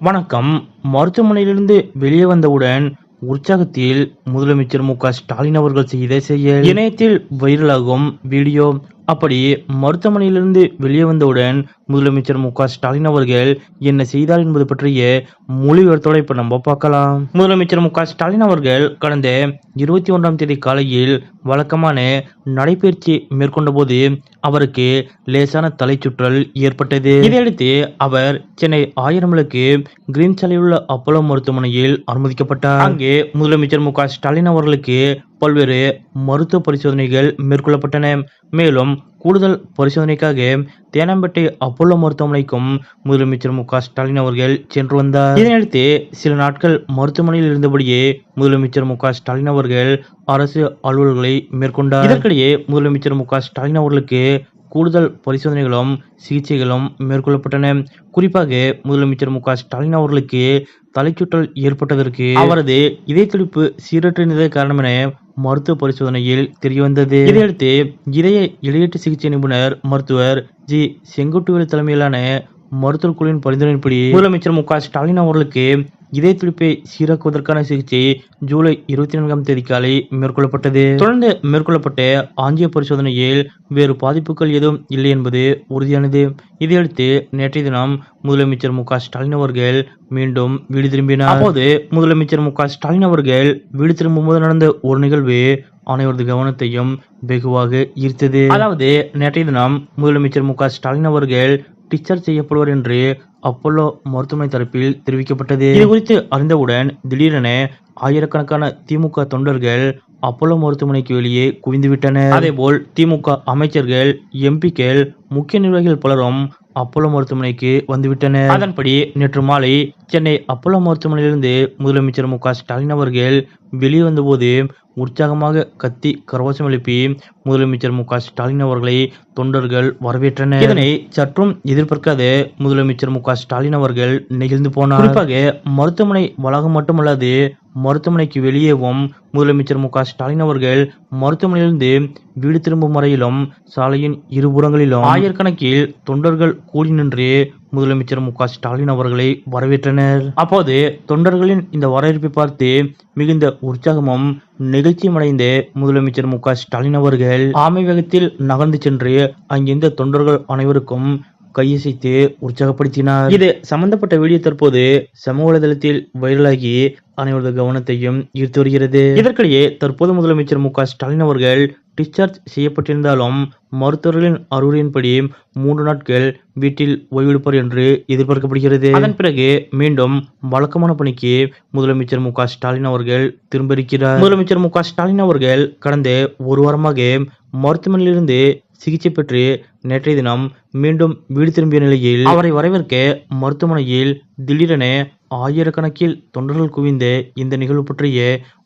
வணக்கம். மருத்துவமனையிலிருந்து வெளியே வந்தவுடன் உற்சாகத்தில் முதலமைச்சர் மு க ஸ்டாலின் அவர்கள் செய்த செயல். இணையத்தில் வைரலாகும் வீடியோ அப்படி மருத்துவமனையிலிருந்து வெளியே வந்தவுடன் முதலமைச்சர் மு க ஸ்டாலின் அவர்கள் என்ன செய்தார் என்பது பற்றிய முழு விவரத்தோட இப்ப நம்ம பார்க்கலாம். முதலமைச்சர் மு க ஸ்டாலின் அவர்கள் கடந்த இருபத்தி ஒன்றாம் தேதி காலையில் வழக்கமான நடைபயிற்சி மேற்கொண்ட போது அவருக்கு லேசான தலைச்சுற்றல் ஏற்பட்டது. இதையடுத்து அவர் சென்னை ஆயிரம் கிரீன் சாலையில் உள்ள அப்போலோ மருத்துவமனையில் அனுமதிக்கப்பட்டார். அங்கே முதலமைச்சர் மு க ஸ்டாலின் அவர்களுக்கு பல்வேறு மருத்துவ பரிசோதனைகள் மேற்கொள்ளப்பட்டன. மேலும் கூடுதல் பரிசோதனைக்காக தேனாம்பேட்டை அப்போலோ மருத்துவமனைக்கும் முதலமைச்சர் மு ஸ்டாலின் அவர்கள் சென்று வந்தார். இதனையடுத்து சில நாட்கள் மருத்துவமனையில் இருந்தபடியே முதலமைச்சர் மு ஸ்டாலின் அவர்கள் அரசு அலுவல்களை மேற்கொண்டார். இதற்கிடையே முதலமைச்சர் மு ஸ்டாலின் அவர்களுக்கு கூடுதல் பரிசோதனைகளும் சிகிச்சைகளும் மேற்கொள்ளப்பட்டன. குறிப்பாக முதலமைச்சர் மு ஸ்டாலின் அவர்களுக்கு தலைச்சுற்றல் ஏற்பட்டதற்கு அவரது இதய துடிப்பு சீரற்றிருந்ததே காரணம் என மருத்துவ பரிசோதனையில் தெரியவந்தது. இதையடுத்து இதய இடையீட்டு சிகிச்சை நிபுணர் மருத்துவர் ஜி. செங்குட்டுவேல் தலைமையிலான மருத்துவ குழுவின் பரிந்துரையின்படி முதலமைச்சர் மு. க. ஸ்டாலின் அவர்களுக்கு இதய துடிப்பை சீராக்குவதற்கான சிகிச்சை ஜூலை இருபத்தி நான்காம் தேதி காலை மேற்கொள்ளப்பட்டது. தொடர்ந்து மேற்கொள்ளப்பட்ட ஆஞ்சிய பரிசோதனையில் வேறு பாதிப்புகள் எதுவும் இல்லை என்பது உறுதியானது. இதையடுத்து நேற்றைய தினம் முதலமைச்சர் மு ஸ்டாலின் அவர்கள் மீண்டும் வீடு திரும்பினார். அப்போது முதலமைச்சர் மு ஸ்டாலின் அவர்கள் வீடு திரும்பும்போது நடந்த ஒரு நிகழ்வு அனைவரது கவனத்தையும் வெகுவாக ஈர்த்தது. அதாவது நேற்றைய தினம் முதலமைச்சர் மு ஸ்டாலின் அவர்கள் டிஸ்சார்ஜ் செய்யப்படுவார் என்று அப்போலோ மருத்துவமனை தரப்பில் தெரிவிக்கப்பட்டது. இது குறித்து அறிந்தவுடன் திடீரென ஆயிரக்கணக்கான திமுக தொண்டர்கள் அப்போலோ மருத்துவமனைக்கு வெளியே குவிந்துவிட்டனர். அதேபோல் திமுக அமைச்சர்கள் எம்பிக்கள் முக்கிய நிர்வாகிகள் பலரும் அப்போலோ மருத்துவமனைக்கு வந்துவிட்டனர் அதன்படி நேற்று மாலை சென்னை அப்போலோ மருத்துவமனையிலிருந்து முதலமைச்சர் மு க ஸ்டாலின் அவர்கள் வெளியே வந்தபோது உற்சாகமாக கத்தி கரவசம் எழுப்பி முதலமைச்சர் மு க ஸ்டாலின் அவர்களை தொண்டர்கள் வரவேற்றனர். இதனை சற்றும் எதிர்பார்க்காத முதலமைச்சர் மு க ஸ்டாலின் அவர்கள் நெகிழ்ந்து போனார். குறிப்பாக மருத்துவமனை வளாகம் மட்டுமல்லாது மருத்துவமனைக்கு வெளியேவும் முதலமைச்சர் மு க ஸ்டாலின் அவர்கள் மருத்துவமனையிலிருந்து வீடு திரும்பும் வரையிலும் சாலையின் இருபுறங்களிலும் ஆயிரக்கணக்கில் தொண்டர்கள் கூடி நின்று முதலமைச்சர் மு க ஸ்டாலின் அவர்களை வரவேற்றனர். அப்போது தொண்டர்களின் இந்த வரவேற்பை பார்த்து மிகுந்த உற்சாகமும் நிகழ்ச்சியும் அடைந்த முதலமைச்சர் மு க ஸ்டாலின் அவர்கள் ஆமை வேகத்தில் நகர்ந்து சென்று அங்கிருந்த தொண்டர்கள் அனைவருக்கும் கையசைத்து உற்சாகப்படுத்தினார். இது சம்பந்தப்பட்ட வீடியோ தற்போது சமூக வலைதளத்தில் வைரலாகி அனைவரது கவனத்தையும் ஈர்த்து வருகிறது. இதற்கிடையே தற்போது முதலமைச்சர் மு க ஸ்டாலின் அவர்கள் டிஸ்சார்ஜ் செய்யப்பட்டிருந்தாலும் மருத்துவர்களின் அறிவுரையின்படி மூன்று நாட்கள் வீட்டில் ஓய்வெடுப்பார் என்று எதிர்பார்க்கப்படுகிறது. அதன் பிறகு மீண்டும் வழக்கமான பணிக்கு முதலமைச்சர் மு ஸ்டாலின் அவர்கள் திரும்ப இருக்கிறார் முதலமைச்சர் மு ஸ்டாலின் அவர்கள் கடந்த ஒரு வாரமாக மருத்துவமனையிலிருந்து சிகிச்சை பெற்று நேற்றைய தினம் மீண்டும் வீடு திரும்பிய நிலையில் அவரை வரவேற்க மருத்துவமனையில் திடீரென ஆயிரக்கணக்கில் தொண்டர்கள் குவிந்த இந்த நிகழ்வு பற்றிய